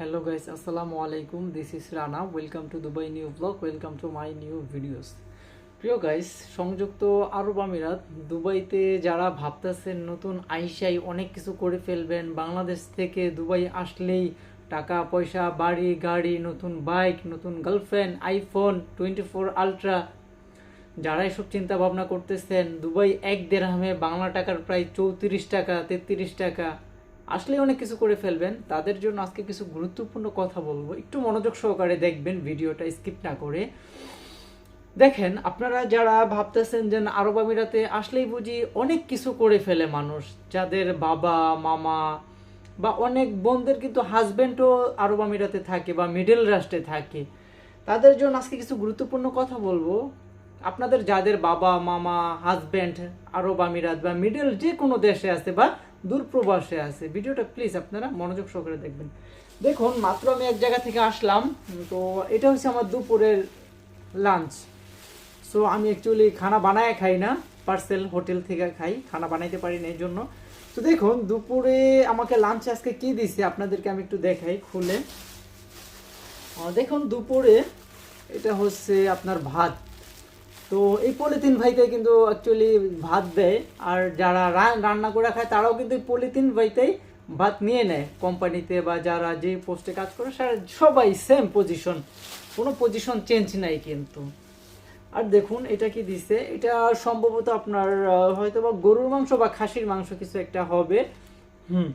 Hello guys আসসালামু আলাইকুম this is Rana welcome to Dubai new vlog. Welcome to my new videos প্রিয় guys সংযুক্ত আরব আমিরাত, দুবাইতে যারা ভাবতেছেন নতুন আইসাই অনেক কিছু করে ফেলবেন, বাংলাদেশ থেকে দুবাই আসলেই টাকা, পয়সা, বাড়ি, গাড়ি, নতুন বাইক, নতুন girlfriend, iPhone, twenty four ultra যারা এসব চিন্তা ভাবনা করতেছেন, দুবাই এক দেড়হামে বাংলা টাকার প্রায় চৌত্রিশ টাকা, তেত্রিশ টাকা। আসলে অনেক কিছু করে ফেলবেন। তাদের জন্য আজকে কিছু গুরুত্বপূর্ণ কথা বলব। একটু মনোযোগ সহকারে দেখবেন ভিডিওটা, স্কিপ না করে। দেখেন, আপনারা যারা ভাবতেছেন যে আরব আমিরাতে আসলেই বুঝি অনেক কিছু করে ফেলে মানুষ। যাদের বাবা, মামা বা অনেক বোনদের কিন্তু হাজব্যান্ডও আরব আমিরাতে থাকে বা মিডল রাষ্ট্রে থাকে। তাদের জন্য আজকে কিছু গুরুত্বপূর্ণ কথা বলব। আপনাদের যাদের বাবা, মামা হাজবেন্ড আরব আমিরাত বা মিডল যে কোনো দেশে আছে বা দূরপ্রবাসে আছে। ভিডিওটা প্লিজ আপনারা মনোযোগ সহকারে দেখবেন। দেখুন, মাত্র আমি এক জায়গা থেকে আসলাম, তো এটা হচ্ছে আমার দুপুরের লাঞ্চ সো আমি অ্যাকচুয়ালি খানা বানায় খাই না পার্সেল হোটেল থেকে খাই, খানা বানাইতে পারি না এই জন্য তো দেখুন, দুপুরে আমাকে লাঞ্চে আজকে কি দিছে, আপনাদেরকে আমি একটু দেখাই খুলে। দেখুন, দুপুরে এটা হচ্ছে আপনার ভাত। তো এই পলিথিন ভাইতে কিন্তু অ্যাকচুয়ালি ভাত দেয়। আর যারা রান্না করে খায়, তারাও কিন্তু পলিথিন ভাইতেই ভাত নিয়ে নেয়। কোম্পানিতে বা যারা যে পোস্টে কাজ করে সবাই সেম পজিশন কোনো পজিশন চেঞ্জ নাই কিন্তু। আর দেখুন, এটা কি দিছে? এটা সম্ভবত আপনার হয়তো বা গরুর মাংস বা খাসির মাংস কিছু একটা হবে। হুম।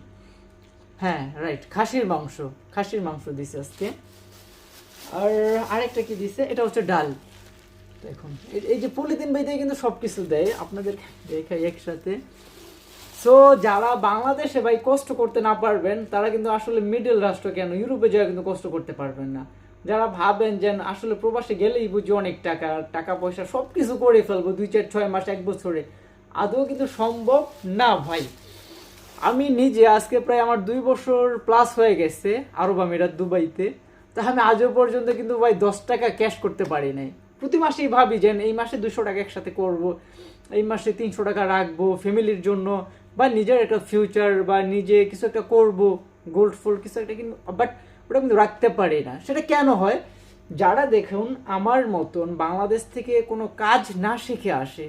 হ্যাঁ রাইট খাসির মাংস। খাসির মাংস দিছে আজকে। আর আরেকটা কি দিছে? এটা হচ্ছে ডাল। দেখুন, এই- যে পলিথিন বাইতে কিন্তু সব কিছু দেয় আপনাদের দেখাই একসাথে। সো যারা বাংলাদেশে ভাই কষ্ট করতে না পারবেন, তারা কিন্তু আসলে মিডল রাষ্ট্র কেন? ইউরোপে যাওয়া কিন্তু কষ্ট করতে পারবেন না। যারা ভাবেন যে আসলে প্রবাসে গেলেই বুঝি অনেক টাকা টাকা, পয়সা সব কিছু করে ফেলব দুই, চার, ছয় মাস, এক বছরে, আদৌ কিন্তু সম্ভব না ভাই। আমি নিজে আজকে প্রায় আমার দুই বছর প্লাস হয়ে গেছে আরব আমিরাত দুবাইতে। তা আমি আজও পর্যন্ত কিন্তু ভাই দশ টাকা ক্যাশ করতে পারি নাই। প্রতি মাসেই ভাবি যে এই মাসে দুশো টাকা একসাথে করব, এই মাসে তিনশো টাকা রাখব, ফ্যামিলির জন্য, বা নিজের একটা ফিউচার বা নিজে কিছু একটা করব গোল্ড ফোল্ড কিছু একটা কিন্তু বাট ওটা কিন্তু রাখতে পারি না। সেটা কেন হয়? যারা দেখুন আমার মতন বাংলাদেশ থেকে কোনো কাজ না শিখে আসে,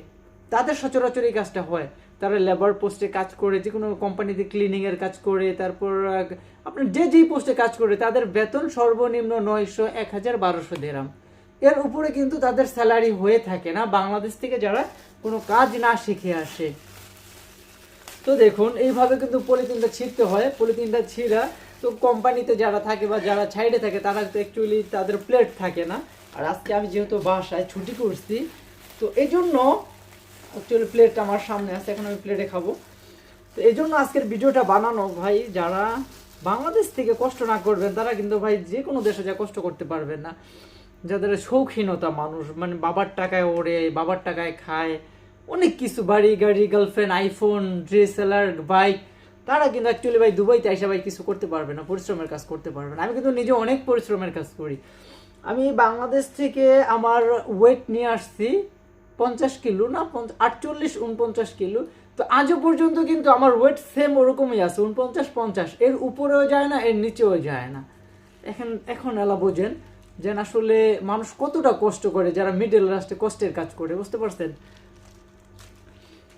তাদের সচরাচর এই কাজটা হয়। তারা লেবার পোস্টে কাজ করে, যে কোনো কোম্পানিতে ক্লিনিংয়ের কাজ করে, তারপর আপনার যে যেই পোস্টে কাজ করে, তাদের বেতন সর্বনিম্ন নয়শো, এক হাজার বারোশো দেরাম এর উপরে কিন্তু তাদের স্যালারি হয়ে থাকে না। বাংলাদেশ থেকে যারা কোনো কাজ না শিখে আসে। তো দেখুন, এইভাবে কিন্তু পলিথিনটা ছিঁড়তে হয়। পলিথিনটা ছিঁড়া, তো কোম্পানিতে যারা থাকে বা যারা সাইডে থাকে, তারা তো অ্যাকচুয়ালি তাদের প্লেট থাকে না। আর আজকে আমি যেহেতু বাসায় ছুটি করছি, তো এই জন্য অ্যাকচুয়ালি প্লেট আমার সামনে আছে, এখন আমি প্লেটে খাব। তো এই জন্য আজকের ভিডিওটা বানানো, ভাই, যারা বাংলাদেশ থেকে কষ্ট না করবেন, তারা কিন্তু ভাই যে কোনো দেশে যা কষ্ট করতে পারবেন না। যাদের শৌখিনতা মানুষ মানে বাবার টাকায় ওড়ে, বাবার টাকায় খায়, অনেক কিছু, বাড়ি, গাড়ি গার্লফ্রেন্ড আইফোন ড্রেসেলার বাইক তারা কিন্তু অ্যাকচুয়ালি ভাই দুবাইতে এসে ভাই কিছু করতে পারবে না, পরিশ্রমের কাজ করতে পারবে না। আমি কিন্তু নিজে অনেক পরিশ্রমের কাজ করি। আমি বাংলাদেশ থেকে আমার ওয়েট নিয়ে আসছি পঞ্চাশ কিলো, না আটচল্লিশ, উনপঞ্চাশ কিলো। তো আজও পর্যন্ত কিন্তু আমার ওয়েট সেম ওরকমই আছে, উনপঞ্চাশ, পঞ্চাশ। এর উপরেও যায় না, এর নিচেও যায় না। এখন এখন এলা বোঝেন যে আসলে মানুষ কতটা কষ্ট করে, যারা মিডল রাষ্ট্রে কষ্টের কাজ করে, বুঝতে পারছেন?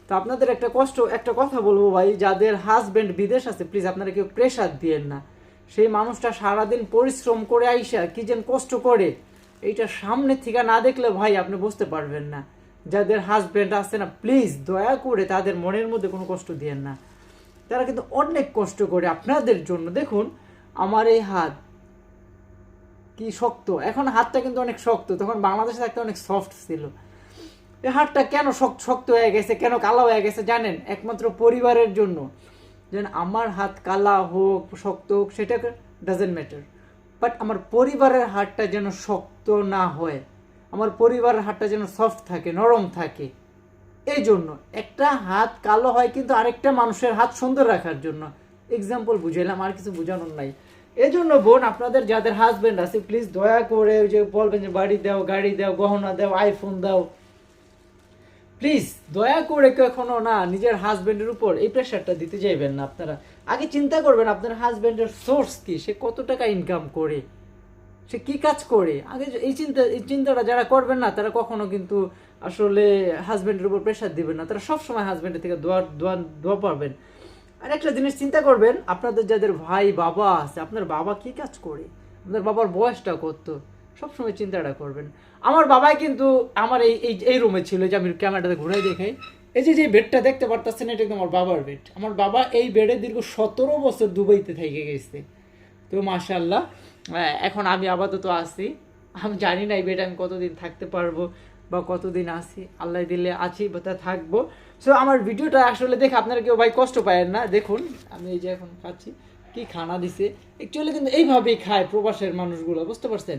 তো আপনাদের একটা কষ্ট, একটা কথা বলব ভাই, যাদের হাজবেন্ড বিদেশ আছে প্লিজ আপনারা কেউ প্রেশার দিয়েন না। সেই মানুষটা সারাদিন পরিশ্রম করে আইসা কি যেন কষ্ট করে, এইটা সামনে থেকে না দেখলে ভাই আপনি বুঝতে পারবেন না। যাদের হাজবেন্ড আছে না প্লিজ দয়া করে তাদের মনের মধ্যে কোনো কষ্ট দিয়েন না। তারা কিন্তু অনেক কষ্ট করে আপনাদের জন্য। দেখুন, আমার এই হাত কি শক্ত? এখন হাতটা কিন্তু অনেক শক্ত। তখন বাংলাদেশে থাকতে অনেক সফট ছিল। এই হাতটা কেন শক্ত শক্ত হয়ে গেছে? কেন কালো হয়ে গেছে? জানেন, একমাত্র পরিবারের জন্য। যেন আমার হাত কালা হোক, শক্ত হোক, সেটা ডাজেন্ট ম্যাটার বাট আমার পরিবারের হাতটা যেন শক্ত না হয়। আমার পরিবারের হাতটা যেন সফট থাকে, নরম থাকে। এই জন্য একটা হাত কালো হয় কিন্তু আরেকটা মানুষের হাত সুন্দর রাখার জন্য। এক্সাম্পল বুঝাইলাম, আর কিছু বোঝানোর নাই। এই জন্য বোন, আপনাদের যাদের হাজবেন্ড আছে প্লিজ দয়া করে যে বলবেন যে বাড়ি দাও, গাড়ি দাও, গহনা দাও আইফোন দাও। প্লিজ দয়া করে কখনো না নিজের হাজবেন্ডের উপর এই প্রেশারটা দিতে যাইবেন না আপনারা। আগে চিন্তা করবেন, আপনার হাজবেন্ডের সোর্স কি? সে কত টাকা ইনকাম করে? সে কি কাজ করে? আগে এই চিন্তা, এই চিন্তাটা যারা করবেন না, তারা কখনো কিন্তু আসলে হাজবেন্ডের উপর প্রেশার দিবেন না। তারা সবসময় হাজবেন্ডের থেকে দোয়া দোয়া দোয়া পাবেন। আর একটা জিনিস চিন্তা করবেন, আপনাদের যাদের ভাই, বাবা আছে, আপনার বাবা কি কাজ করে? আপনার বাবার বয়সটা কত? সবসময় চিন্তাটা করবেন। আমার বাবাই কিন্তু আমার এই এই এই রুমে ছিল যে আমি ক্যামেরাটাতে ঘুরাই দেখাই। এই যে যে বেডটা দেখতে পারতেছেন, এটা কিন্তু আমার বাবার বেড আমার বাবা এই বেডে দীর্ঘ সতেরো বছর দুবাইতে থেকে গেছে। তো মাশাল্লাহ এখন আমি আপাতত আছি। আমি জানি না এই বেডে আমি কতদিন থাকতে পারব বা কতদিন আসি আল্লাহ দিলে আছি বা থাকব। সো আমার ভিডিওটা আসলে দেখে আপনারা কেউ ভাই কষ্ট পায়েন না। দেখুন, আমি এই যে এখন খাচ্ছি। কি খানা দিছে। অ্যাকচুয়ালি কিন্তু এইভাবেই খায় প্রবাসের মানুষগুলো, বুঝতে পারছেন?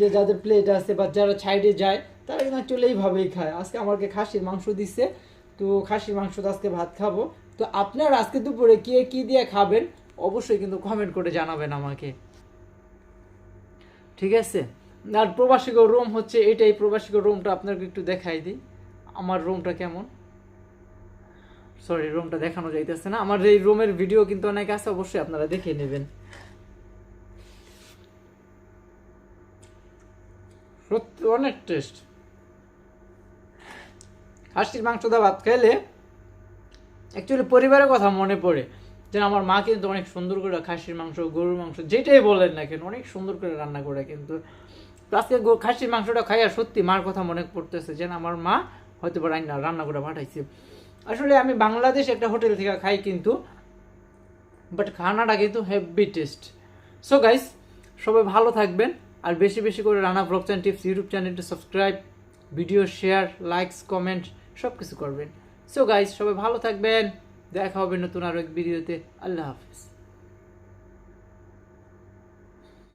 যে যাদের প্লেট আছে বা যারা সাইডে যায়, তারা কিন্তু অ্যাকচুয়ালি এইভাবেই খায়। আজকে আমাকে খাসির মাংস দিছে, তো খাসির মাংস আজকে ভাত খাব। তো আপনারা আজকে দুপুরে কে কি দিয়ে খাবেন, অবশ্যই কিন্তু কমেন্ট করে জানাবেন আমাকে। ঠিক আছে? আর প্রবাসীগর রুম হচ্ছে, এটাই প্রবাসীগর রুমটা আপনাকে একটু দেখাই দিই। আমার রুমটা কেমন? সরি রুমটা দেখানো যাইতেছে না। আমার এই রুমের ভিডিও কিন্তু অনেক আছে অবশ্যই আপনারা দেখে নেবেন। অনেক টেস্ট খাসির মাংস দা ভাত খেলে অ্যাকচুয়ালি পরিবারের কথা মনে পড়ে যে আমার মা কিন্তু অনেক সুন্দর করে খাসির মাংস গরুর মাংস যেটাই বলেন না কেন অনেক সুন্দর করে রান্না করে কিন্তু। আজকে খাসির মাংসটা খাইয়া সত্যি মার কথা মনে পড়তেছে যে না, আমার মা হয়তো রান্না রান্না করে পাঠাইছে। আসলে আমি বাংলাদেশ একটা হোটেল থেকে খাই কিন্তু বাট খানাটা কিন্তু হেভি টেস্ট সো গাইস সবাই ভালো থাকবেন, আর বেশি বেশি করে Rana blog channel tips YouTube চ্যানেলটা subscribe video share likes comment সব কিছু করবেন। সো গাইস সবাই ভালো থাকবেন, দেখা হবে নতুন আরও এক ভিডিওতে আল্লাহ হাফিজ।